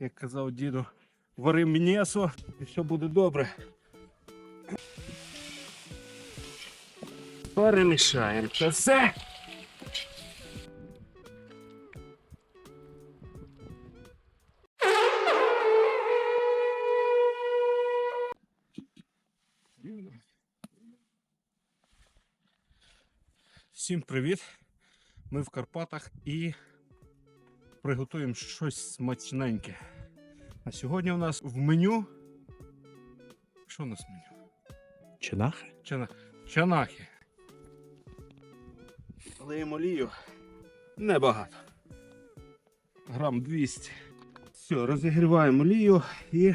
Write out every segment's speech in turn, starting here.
як казав діду, вари м'ясо і все буде добре. Перемішаємо це все. Всім привіт! Ми в Карпатах і приготуємо щось смачненьке. А сьогодні у нас в меню. Що у нас в меню? Чинахи? Чана... Чанахи. Лиємо олію. Небагато. Грам 200. Все, розігріваємо олію і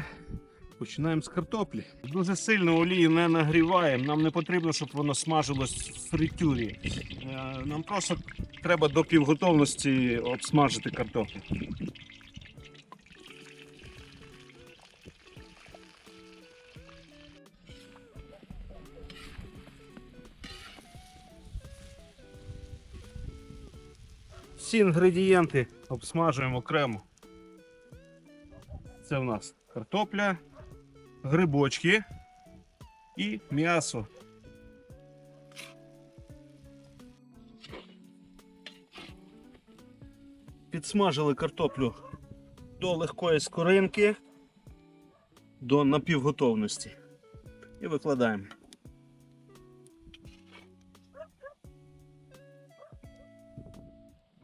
починаємо з картоплі. Дуже сильно олію не нагріваємо. Нам не потрібно, щоб воно смажилось в фритюрі. Е, Нам просто треба до півготовності обсмажити картоплю. Всі інгредієнти обсмажуємо окремо. Це в нас картопля, грибочки і м'ясо. Підсмажили картоплю до легкої скоринки, до напівготовності. І викладаємо.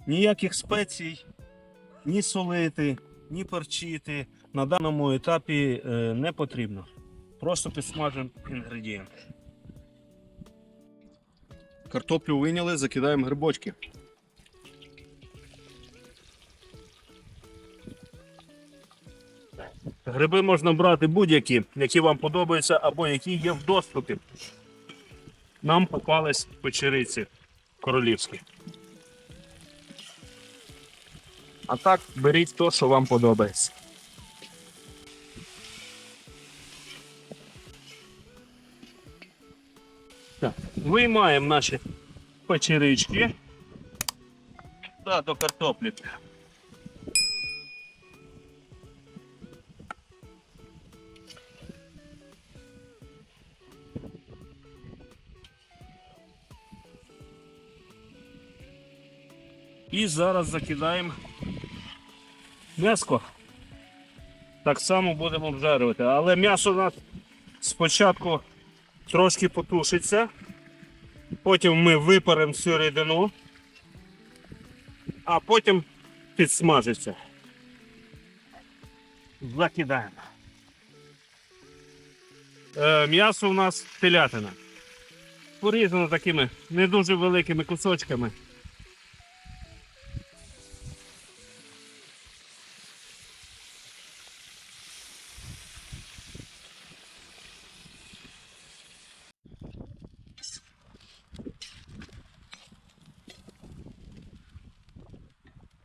Ніяких спецій, ні солити, ні перчити на даному етапі е, не потрібно. Просто підсмажуємо інгредієнти. Картоплю виняли, закидаємо грибочки. Гриби можна брати будь-які, які вам подобаються або які є в доступі. Нам попались печериці королівські. А так беріть то, що вам подобається. Так, виймаємо наші печерички та до картоплі. І зараз закидаємо м'яско. Так само будемо обжарювати. Але м'ясо у нас спочатку трошки потушиться. Потім ми випаримо всю рідину, а потім підсмажиться. Закидаємо. Е, м'ясо у нас телятина. Порізано такими не дуже великими кусочками.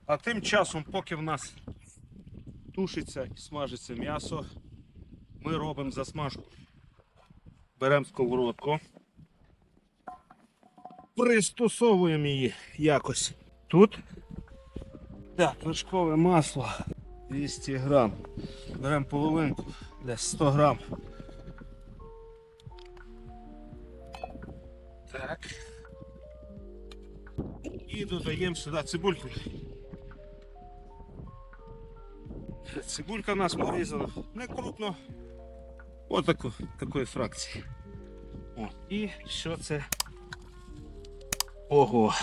А тим часом, поки в нас тушиться і смажиться м'ясо, ми робимо засмажку. Беремо сковородку, пристосовуємо її якось. Тут так, вершкове масло 200 грам. Беремо половинку, десь 100 грам. Так. І додаємо сюди цибульку. Цибулька у нас порізана не крупно. Ось таку, такої фракції. О, і що це? Ого.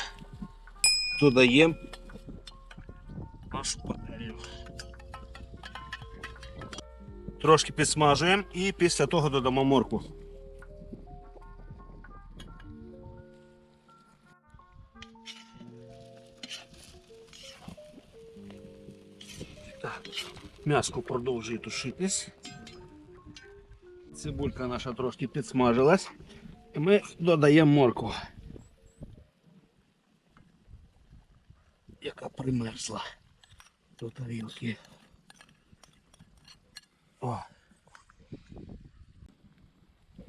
Додаємо нашу пательню. Трошки підсмажуємо і після того додамо моркву. Так, м'яско продовжує тушитись. Цибулька наша трошки підсмажилась. І ми додаємо моркву. Яка примерзла до тарілки. О.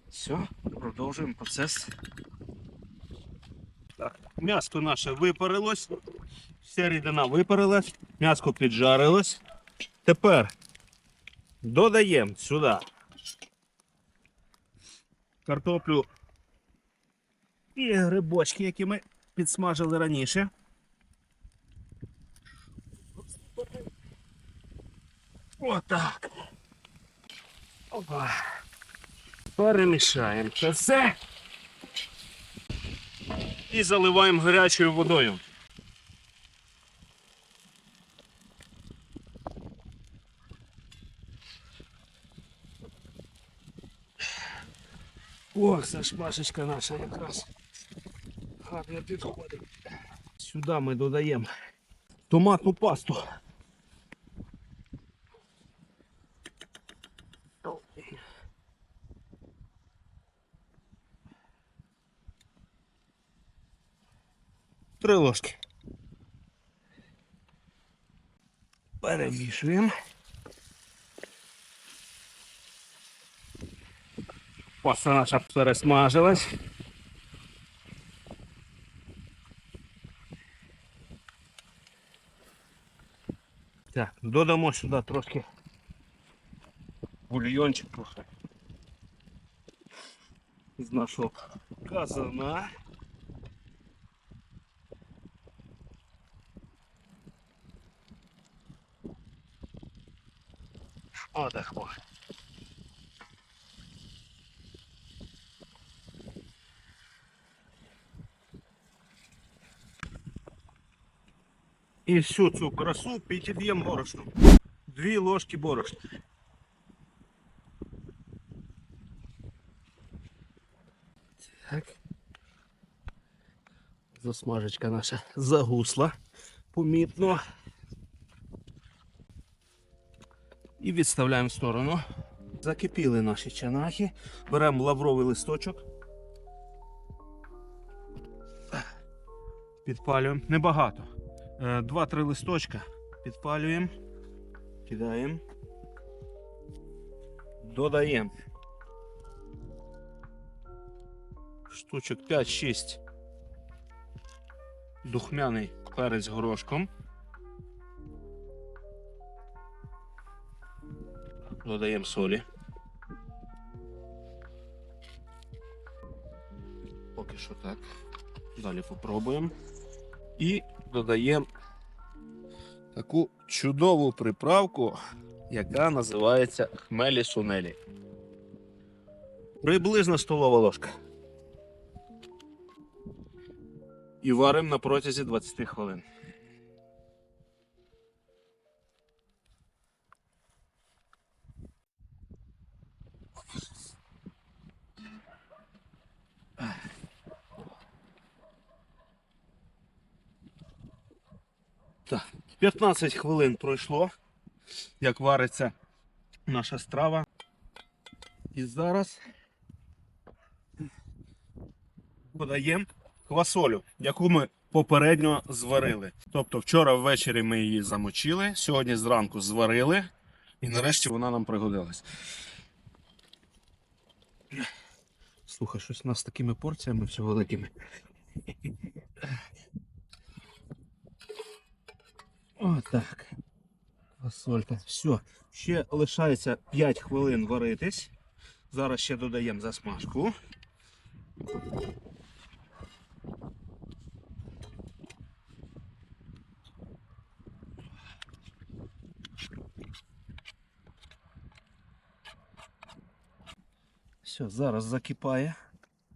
Все, продовжуємо процес. Так, м'ясо наше випарилось, вся рідина випарилась, м'яско піджарилось. Тепер додаємо сюди картоплю і грибочки, які ми підсмажили раніше. Отак. Опа. Перемішаємо це все. І заливаємо гарячою водою. О, зашмашечка наша якраз гарно підходить. Сюди ми додаємо томатну пасту. Три ложки. Перемішуємо. Паста наша пересмажилась. Так, додамо сюди трошки бульйончик трохи. З нашого казана. Отак. о. І всю цю красу підіб'ємо борошном. Дві ложки борошна. Так. Засмажечка наша загусла помітно. І відставляємо в сторону. Закипіли наші чанахи. Беремо лавровий листочок. Підпалюємо. Небагато. Е, Два-три листочка. Підпалюємо. Кидаємо. Додаємо. Штучок 5-6. Духмяний перець горошком. Додаємо солі. Поки що так. Далі попробуємо. І додаємо таку чудову приправку, яка називається хмелі сунелі. Приблизно столова ложка. І варимо на протязі 20 хвилин. Так, 15 хвилин пройшло, як вариться наша страва. І зараз подаємо квасолю, яку ми попередньо зварили. Тобто вчора ввечері ми її замочили, сьогодні зранку зварили, і нарешті вона нам пригодилась. Слухай, щось у нас з такими порціями все великими. Отак. Фасолька. Все. Ще лишається 5 хвилин варитись. Зараз ще додаємо засмажку. Все, зараз закипає.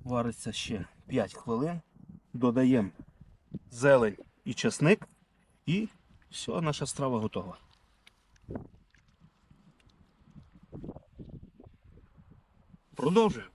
Вариться ще 5 хвилин. Додаємо зелень і чесник. І все, наша страва готова. Продовжуємо.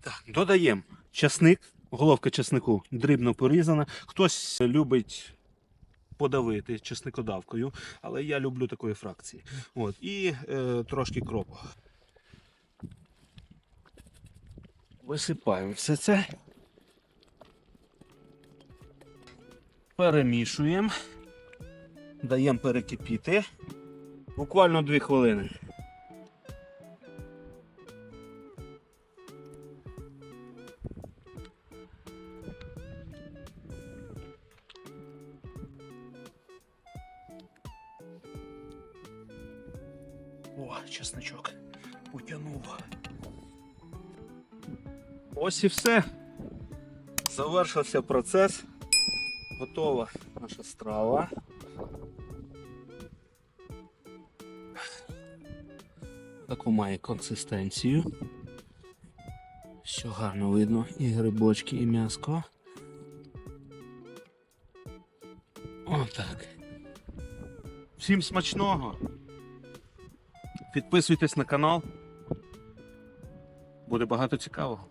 Так, додаємо часник, головка часнику дрібно порізана. Хтось любить подавити чесникодавкою, але я люблю такої фракції. От, і е, трошки кропу. Висипаємо все це. Перемішуємо. Даємо перекипіти. Буквально 2 хвилини. О, чесночок потягнув. Ось і все. Завершився процес. Готова наша страва. Таку має консистенцію. Що гарно видно і грибочки, і м'яско. Отак. Всім смачного. Підписуйтесь на канал. Буде багато цікавого.